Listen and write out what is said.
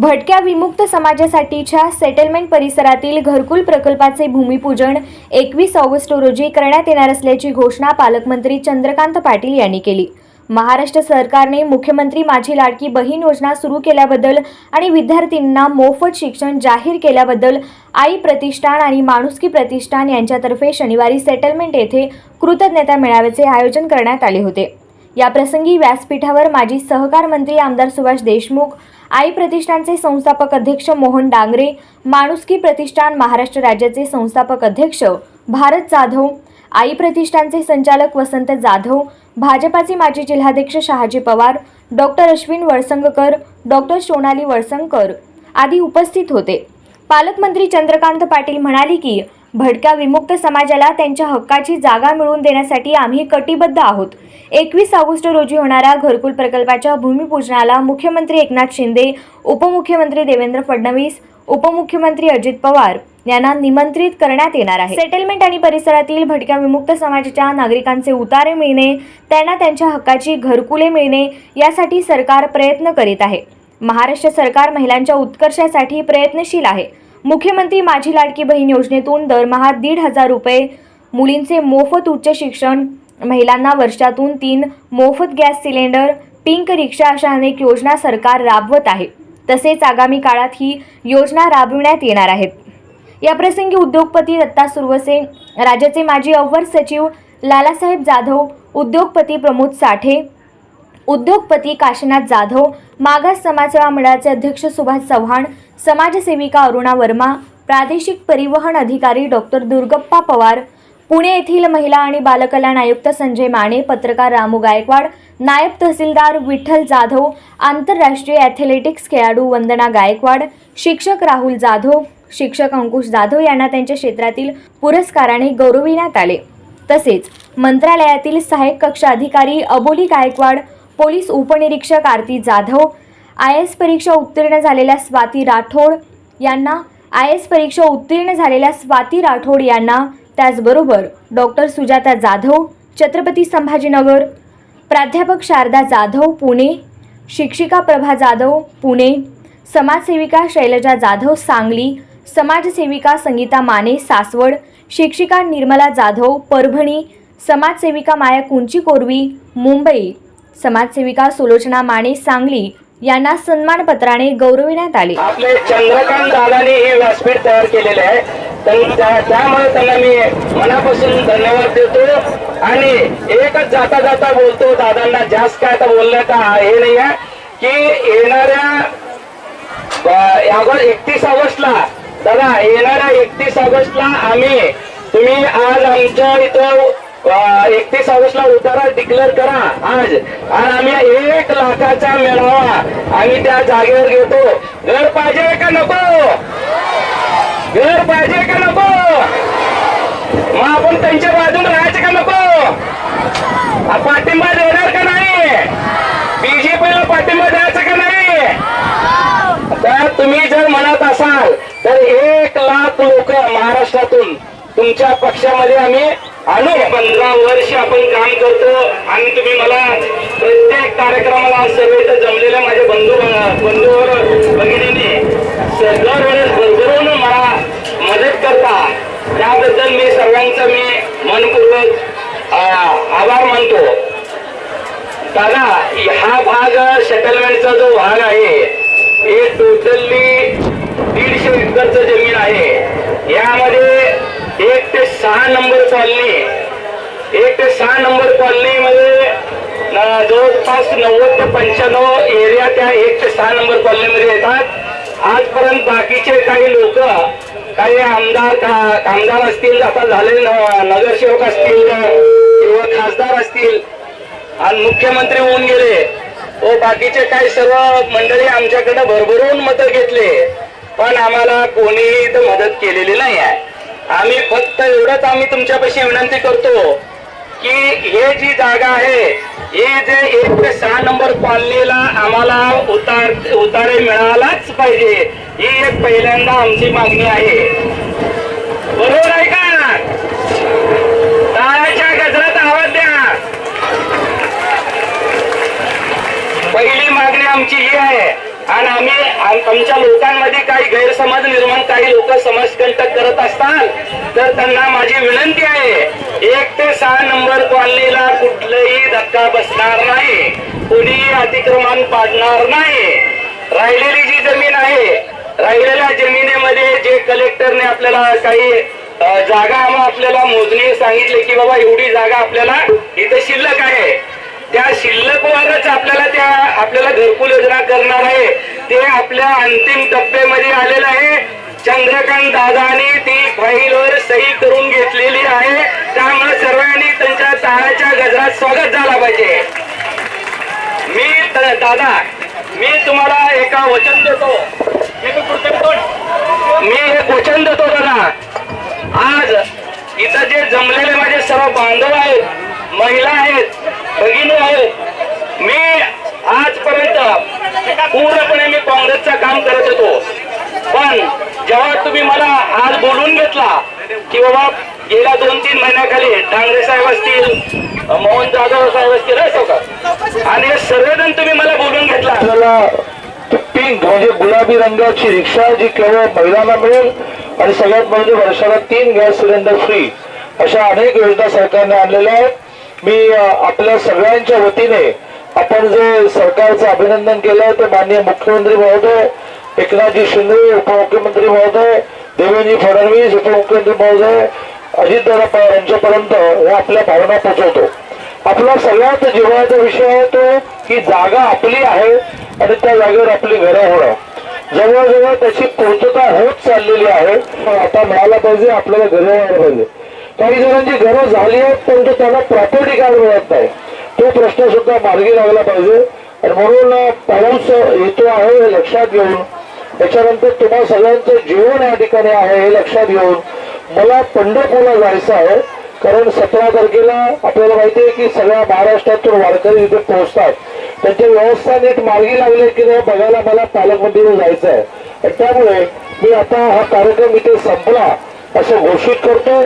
भटक्या विमुक्त समाजासाठीच्या सेटलमेंट परिसरातील घरकुल प्रकल्पाचे भूमिपूजन एकवीस ऑगस्ट रोजी करण्यात येणार असल्याची घोषणा पालकमंत्री चंद्रकांत पाटील यांनी केली. महाराष्ट्र सरकारने मुख्यमंत्री माझी लाडकी बहीण योजना सुरू केल्याबद्दल आणि विद्यार्थ्यांना मोफत शिक्षण जाहीर केल्याबद्दल आई प्रतिष्ठान आणि माणुसकी प्रतिष्ठान यांच्यातर्फे शनिवारी सेटलमेंट येथे कृतज्ञता मेळाव्याचे आयोजन करण्यात आले होते. याप्रसंगी व्यासपीठावर माजी सहकार मंत्री आमदार सुभाष देशमुख आई प्रतिष्ठानचे संस्थापक अध्यक्ष मोहन डांगरे माणुसकी प्रतिष्ठान महाराष्ट्र राज्याचे संस्थापक अध्यक्ष भारत जाधव आई प्रतिष्ठानचे संचालक वसंत जाधव भाजपाचे माजी जिल्हाध्यक्ष शहाजी पवार डॉक्टर अश्विन वळसंगकर डॉक्टर सोनाली वळसंगकर आदी उपस्थित होते. पालकमंत्री चंद्रकांत पाटील म्हणाले की भटक्या विमुक्त समाजाला त्यांच्या हक्काची जागा मिळवून देण्यासाठी आम्ही कटिबद्ध आहोत. एकवीस ऑगस्ट रोजी होणाऱ्या घरकुल प्रकल्पाच्या भूमिपूजनाला मुख्यमंत्री एकनाथ शिंदे उपमुख्यमंत्री देवेंद्र फडणवीस उपमुख्यमंत्री अजित पवार यांना निमंत्रित करण्यात येणार आहे. सेटलमेंट आणि परिसरातील भटक्या विमुक्त समाजाच्या नागरिकांचे उतारे मिळणे त्यांना त्यांच्या हक्काची घरकुले मिळणे यासाठी सरकार प्रयत्न करीत आहे. महाराष्ट्र सरकार महिलांच्या उत्कर्षासाठी प्रयत्नशील आहे. मुख्यमंत्री माझी लाडकी बहीण योजनेतून दरमहा दीड हजार रुपये मुलींचे मोफत उच्च शिक्षण महिलांना वर्षातून तीन मोफत गॅस सिलेंडर पिंक रिक्षा अशा अनेक योजना सरकार राबवत आहे. तसेच आगामी काळात ही योजना राबविण्यात येणार आहेत. याप्रसंगी उद्योगपती दत्ता सुरवसे राज्याचे माजी अव्वल सचिव लालासाहेब जाधव उद्योगपती प्रमोद साठे उद्योगपती काशीनाथ जाधव मागास समाजसेवा मंडळाचे अध्यक्ष सुभाष चव्हाण समाजसेविका अरुणा वर्मा प्रादेशिक परिवहन अधिकारी डॉक्टर दुर्गप्पा पवार पुणे येथील महिला आणि बालकल्याण आयुक्त संजय माने पत्रकार रामू गायकवाड नायब तहसीलदार विठ्ठल जाधव आंतरराष्ट्रीय ॲथलेटिक्स खेळाडू वंदना गायकवाड शिक्षक राहुल जाधव शिक्षक अंकुश जाधव यांना त्यांच्या क्षेत्रातील पुरस्काराने गौरविण्यात आले. तसेच मंत्रालयातील सहाय्यक कक्ष अधिकारी अबोली गायकवाड पोलीस उपनिरीक्षक आरती जाधव आय एस परीक्षा उत्तीर्ण झालेल्या स्वाती राठोड यांना आय एस परीक्षा उत्तीर्ण झालेल्या स्वाती राठोड यांना त्याचबरोबर डॉक्टर सुजाता जाधव छत्रपती संभाजीनगर प्राध्यापक शारदा जाधव पुणे शिक्षिका प्रभा जाधव पुणे समाजसेविका शैलजा जाधव सांगली समाजसेविका संगीता माने सासवड शिक्षिका निर्मला जाधव परभणी समाजसेविका माया कुंची कोरवी मुंबई. समाजसेविका सुलोचना माने सांगली यांना सन्मानपत्राने गौरविण्यात आले. आपले चंद्रकांत दादाने हे व्यासपीठ तयार केलेले आहे. त्यामुळे त्यांना मी मनापासून धन्यवाद देतो आणि एकच जाता जाता बोलतो दादांना जास्त काय आता का हे नाही आहे की येणाऱ्या एकतीस ऑगस्टला दादा येणाऱ्या एकतीस ऑगस्टला आम्ही तुम्ही आज आमच्या इथं एकतीस ऑगस्टला उतारा डिक्लेअर करा आज. आणि आम्ही एक लाखाचा मेळावा आम्ही त्या जागेवर घेतो. घर पाहिजे का नको? घर पाहिजे का नको? मग आपण त्यांच्या बाजून राहायचं का नको? पाठिंबा देणार का नाही? बीजेपीला पाठिंबा द्यायचा का नाही? तर तुम्ही जर म्हणत असाल तर एक लाख लोक महाराष्ट्रातून तुमच्या पक्षामध्ये आम्ही आणू पंधरा वर्ष आपण काम करतो आणि तुम्ही मला प्रत्येक कार्यक्रमाला सर्व इथं जमलेल्या माझ्या बंधू बंधूवर भगिनीने दरवेळेस भरभरून मला मदत करता. त्याबद्दल मी सर्वांचा मी मनपूर्वक आभार मानतो. दादा हा भाग सेटलमेंटचा जो भाग आहे हे टोटली दीडशे एकरचं जमीन आहे. यामध्ये एक ते सहा नंबर कॉलनी. एक ते सहा नंबर कॉलनी म्हणजे, मध्ये जवळपास नव्वद ते पंच्याण्णव एरिया त्या एक ते सहा नंबर कॉलनीमध्ये येतात. आजपर्यंत बाकीचे काही लोक काही आमदार का- आमदार असतील आता झाले न- नगरसेवक असतील किंवा खासदार असतील आणि मुख्यमंत्री होऊन गेले व बाकीचे काही सर्व मंडळी आमच्याकडे भरभरून मतं घेतले पण आम्हाला कोणीही इथं मदत केलेली नाही आहे. आम्ही फक्त एवढंच आम्ही तुमच्यापाशी विनंती करतो की हे जी जागा आहे हे जे एक ते सहा नंबर कॉलनीला आम्हाला उतार उतारे मिळालाच पाहिजे ही एक पहिल्यांदा आमची मागणी आहे. बरोबर आहे का? टाळ्याच्या गजरात आवाज द्या. पहिली मागणी आमची ही आहे आणि आम्ही आमच्या लोकांमध्ये काही गैरसमज निर्माण काही लोक समाजकंटक करत असतात तर त्यांना माझी विनंती आहे एक ते सहा नंबर कॉलनीला कुठलंही धक्का बसणार नाही कोणीही अतिक्रमण पाडणार नाही. राहिलेली जी जमीन आहे राहिलेल्या जमिनीमध्ये जे कलेक्टरने आपल्याला काही जागा आपल्याला मोजणी सांगितले की बाबा एवढी जागा आपल्याला इथं शिल्लक आहे. त्या शिल्लकवरच आपल्याला त्या आपल्याला घरकुल योजना करणार आहे. ते आपल्या अंतिम टप्प्यामध्ये आलेलं आहे. चंद्रकांत दादानी ती फाईलवर सही करून घेतलेली आहे. त्यामुळे सर्वांनी त्यांच्या ताळाच्या गजरात स्वागत झाला पाहिजे. मी दादा मी तुम्हाला एका वचन देतो. मी एक वचन देतो दादा. आज इथं जे जमलेले माझे सर्व बांधव आहेत महिला आहेत भगिनी आहेत मी आजपर्यंत पूर्णपणे मी काँग्रेसचं काम करत होतो. पण जेव्हा तुम्ही मला आज बोलून घेतला की बाबा गेल्या दोन तीन महिन्याखाली डांगरे साहेब असतील मोहन जाधव साहेब असतील आणि सर्वजण तुम्ही मला बोलून घेतला. आपल्याला पिंक म्हणजे गुलाबी रंगाची रिक्षा जी केवळ महिलांना मिळेल आणि सगळ्यात म्हणजे वर्षाला तीन गॅस सिलेंडर फ्री अशा अनेक योजना सरकारने आणलेल्या आहेत. मी आपल्या सगळ्यांच्या वतीने आपण जे सरकारचं अभिनंदन केलं ते माननीय मुख्यमंत्री महोदय एकनाथजी शिंदे उपमुख्यमंत्री महोदय देवेंद्र फडणवीस उपमुख्यमंत्री महोदय अजितदादा पवार यांच्यापर्यंत हे आपल्या भावना पोचवतो. आपला सगळ्यात जिव्हाळ्याचा विषय आहे तो की जागा आपली आहे आणि त्या जागेवर आपली घरं होणं. जवळजवळ त्याची पूर्तता होत चाललेली आहे. पण आता मिळायला पाहिजे आपल्याला घरं व्हायला पाहिजे. काही जणांची घरं झाली आहेत परंतु त्यांना प्रॉपर्टी कार्ड मिळत नाही. तो मार्गी लागला पाहिजे. आणि म्हणून पाऊस येतो आहे हे लक्षात घेऊन त्याच्यानंतर तुम्हा सगळ्यांचं जीवन या ठिकाणी आहे हे लक्षात घेऊन मला पंढरपूरला जायचं आहे. कारण सतरा तारखेला आपल्याला माहिती आहे की सगळ्या महाराष्ट्रातून वारकरी इथे पोहोचतात. त्यांच्या व्यवस्था नीट मार्गी लागले की नाही बघायला मला पालकमंत्रीला जायचं आहे. त्यामुळे मी आता हा कार्यक्रम इथे संपला असं घोषित करतो.